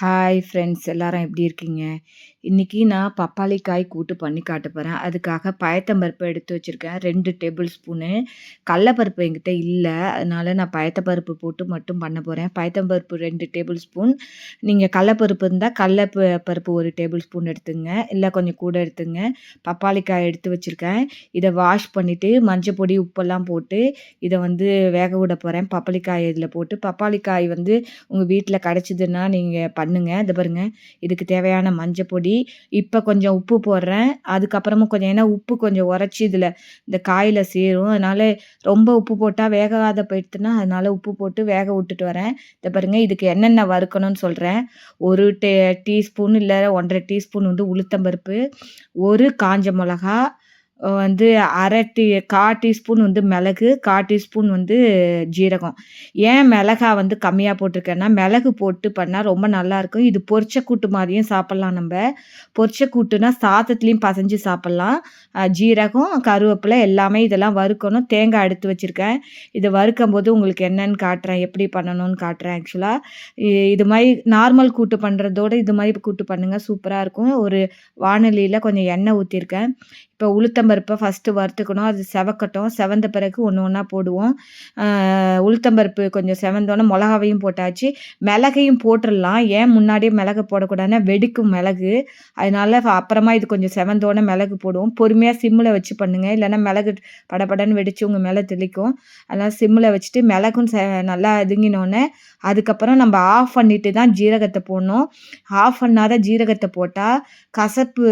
Hi friends எல்லாரும் எப்படி இருக்கீங்க? இன்றைக்கி நான் பப்பாளி காய் கூட்டு பண்ணி காட்ட போகிறேன் அதுக்காக பயத்தம்பருப்பு எடுத்து வச்சுருக்கேன் ரெண்டு டேபிள் ஸ்பூனு. கடலப்பருப்பு எங்கிட்ட இல்லை அதனால் நான் பயத்தப்பருப்பு போட்டு மட்டும் பண்ண போகிறேன் பயத்தம்பருப்பு ரெண்டு டேபிள் ஸ்பூன். நீங்கள் கடலப்பருப்பு இருந்தால் கடல பருப்பு ஒரு டேபிள் ஸ்பூன் எடுத்துங்க இல்லை கொஞ்சம் கூட எடுத்துக்கங்க. பப்பாளி காய் எடுத்து வச்சுருக்கேன் இதை வாஷ் பண்ணிவிட்டு மஞ்சள் பொடி, உப்பெல்லாம் போட்டு இதை வந்து வேக விட போகிறேன் பப்பாளி காய் இதில் போட்டு பப்பாளி காய் வந்து வீட்டில் கிடச்சிதுன்னா நீங்கள் பட் பண்ணுங்க. இதை பாருங்க. இதுக்கு தேவையான மஞ்சள் பொடி, இப்போ கொஞ்சம் உப்பு போடுறேன். அதுக்கப்புறமும் கொஞ்சம் ஏன்னா உப்பு கொஞ்சம் உரைச்சி இதில் இந்த காயில் சேரும். அதனால் ரொம்ப உப்பு போட்டால் வேகாத போயிடுத்துன்னா, அதனால் உப்பு போட்டு வேக விட்டுட்டு வரேன். இதை பாருங்க இதுக்கு என்னென்ன வறுக்கணும்னு சொல்கிறேன் ஒரு டே டீஸ்பூன் இல்லை ஒன்றரை டீஸ்பூன் வந்து உளுத்தம்பருப்பு ஒரு காஞ்ச மிளகா, வந்து அரை டீ 1/4 டீஸ்பூன் வந்து மிளகு, 1/4 டீஸ்பூன் வந்து ஜீரகம். ஏன் மிளகா வந்து கம்மியாக போட்டிருக்கேன்னா, மிளகு போட்டு பண்ணால் ரொம்ப நல்லாயிருக்கும். இது பொரிச்ச கூட்டு மாதிரியும் சாப்பிட்லாம் நம்ம பொரிச்ச கூட்டுனா சாதத்துலேயும் பசைஞ்சு சாப்பிட்லாம் ஜீரகம், கருவேப்பிலை எல்லாமே இதெல்லாம் வறுக்கணும். தேங்காய் எடுத்து இதை வறுக்கும் போது உங்களுக்கு என்னன்னு காட்டுறேன். எப்படி பண்ணணும்னு காட்டுறேன் ஆக்சுவலாக இது மாதிரி நார்மல் கூட்டு பண்ணுறதோட இது மாதிரி கூட்டு பண்ணுங்கள் சூப்பராக இருக்கும். ஒரு வானொலியில் கொஞ்சம் எண்ணெய் ஊற்றிருக்கேன் இப்போ உளுத்தம் ஃபஸ்ட்டு வறுத்துக்கணும். அது செவக்கட்டும். செவந்த பிறகு ஒன்று ஒன்றா போடுவோம். உளுத்தம்பருப்பு உளுத்தம் பருப்பு கொஞ்சம் செவந்தோன்னே மிளகாவையும் போட்டாச்சு. மிளகையும் போட்டுடலாம் ஏன் முன்னாடியே மிளகு போடக்கூடாதுன்னா, வெடிக்கும் மிளகு. அதனால அப்புறமா இது கொஞ்சம் செவந்தோன்னே மிளகு போடுவோம். பொறுமையாக சிம்மில் வச்சு பண்ணுங்கள் இல்லைன்னா மிளகு படபடன்னு வெடிச்சு உங்கள் மேலே தெளிக்கும். அதனால் சிம்மில் வச்சுட்டு மிளகும் செ நல்லா இதுங்கினோனே, அதுக்கப்புறம் நம்ம ஆஃப் பண்ணிட்டு தான் ஜீரகத்தை போடணும். ஆஃப் பண்ணாத ஜீரகத்தை போட்டால் கசப்பு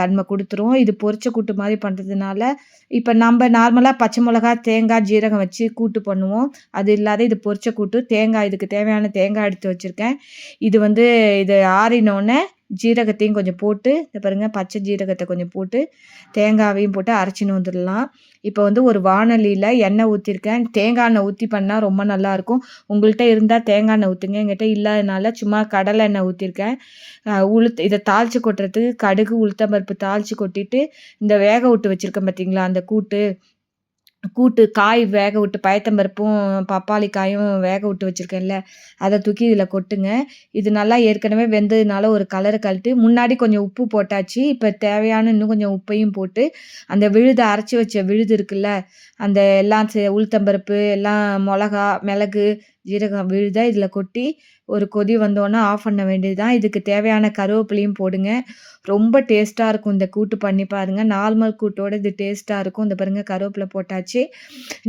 தன்மை கொடுத்துரும் இது பொரிச்ச கூட்டு மாதிரி பண்ணுறதுனால இப்போ நம்ம நார்மலாக பச்சை மிளகா, தேங்காய், ஜீரகம் வச்சு கூட்டு பண்ணுவோம். அது இல்லாத இது பொரிச்ச கூட்டு. தேங்காய் இதுக்கு தேவையான தேங்காய் எடுத்து வச்சுருக்கேன் இது வந்து இது ஆறினோடனே ஜீரகத்தையும் கொஞ்சம் போட்டு, பாருங்கள் பச்சை ஜீரகத்தை கொஞ்சம் போட்டு, தேங்காவையும் போட்டு அரைச்சின்னு வந்துடலாம். இப்போ வந்து ஒரு வானொலியில் எண்ணெய் ஊற்றிருக்கேன் தேங்காய் எண்ணெய் ஊற்றி பண்ணால் ரொம்ப நல்லாயிருக்கும். உங்கள்கிட்ட இருந்தால் தேங்காய் எண்ணெய் ஊற்றுங்க எங்கிட்ட இல்லாதனால சும்மா கடலை எண்ணெய் ஊற்றிருக்கேன் உளுத்து உளுத் இத தாளிச்சு கொட்டுறதுக்கு கடுகு, உளுத்தம் பருப்பு தாளிச்சு கொட்டிட்டு, இந்த வேக விட்டு வச்சிருக்கேன் பார்த்தீங்களா, அந்த கூட்டு கூட்டு காய் வேக விட்டு பயத்தம்பருப்பும் பப்பாளி காயும் வேக விட்டு வச்சுருக்கேன்ல அதை தூக்கி இதில் கொட்டுங்க. இது நல்லா ஏற்கனவே வெந்ததுனால ஒரு கலரை கழட்டு முன்னாடி கொஞ்சம் உப்பு போட்டாச்சு. இப்போ தேவையான இன்னும் கொஞ்சம் உப்பையும் போட்டு, அந்த விழுதை அரைச்சி வச்ச விழுது இருக்குல்ல, அந்த எல்லாம் சே உளுத்தம்பருப்பு எல்லாம் மிளகா மிளகு, ஜீரகம் விழுதாக இதில் கொட்டி, ஒரு கொதி வந்தோன்னே ஆஃப் பண்ண வேண்டியது தான். இதுக்கு தேவையான கருவேப்பிலையும் போடுங்க. ரொம்ப டேஸ்ட்டாக இருக்கும். இந்த கூட்டு பண்ணி பாருங்கள் நார்மல் கூட்டோட இது டேஸ்ட்டாக இருக்கும். இந்த பாருங்கள் கருவேப்பிலை போட்டாச்சு.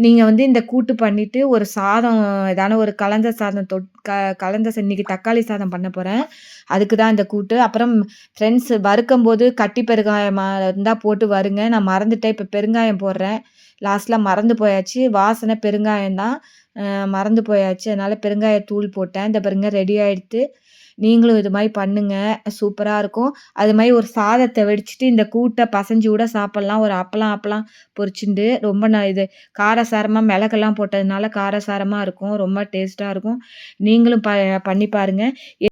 நீங்கள் வந்து இந்த கூட்டு பண்ணிவிட்டு ஒரு சாதம் ஏதான ஒரு கலந்த சாதம் தொட் க கலந்த சா இன்னைக்கு தக்காளி சாதம் பண்ண போகிறேன் அதுக்கு தான் இந்த கூட்டு. அப்புறம் ஃப்ரெண்ட்ஸ் வறுக்கும்போது கட்டி பெருங்காயமாக இருந்தால் போட்டு வருங்க நான் மறந்துட்டேன். இப்போ பெருங்காயம் போடுறேன். லாஸ்ட்டில் மறந்து போயாச்சு. வாசனை பெருங்காயம் தான். மறந்து போயாச்சு. அதனால் பெருங்காயத்தூள் போட்டேன். இந்த பாருங்க ரெடி ஆகிடுத்து நீங்களும் இது மாதிரி பண்ணுங்கள் சூப்பராக இருக்கும். அது மாதிரி ஒரு சாதத்தை வெடிச்சிட்டு இந்த கூட்டை பசஞ்சு கூட சாப்பிட்லாம் ஒரு அப்பளம் அப்பளம் பொரிச்சுண்டு, ரொம்ப ந இது காரசாரமாக மிளகெல்லாம் போட்டதுனால காரசாரமாக இருக்கும். ரொம்ப டேஸ்ட்டாக இருக்கும். நீங்களும் ப பண்ணி பாருங்கள்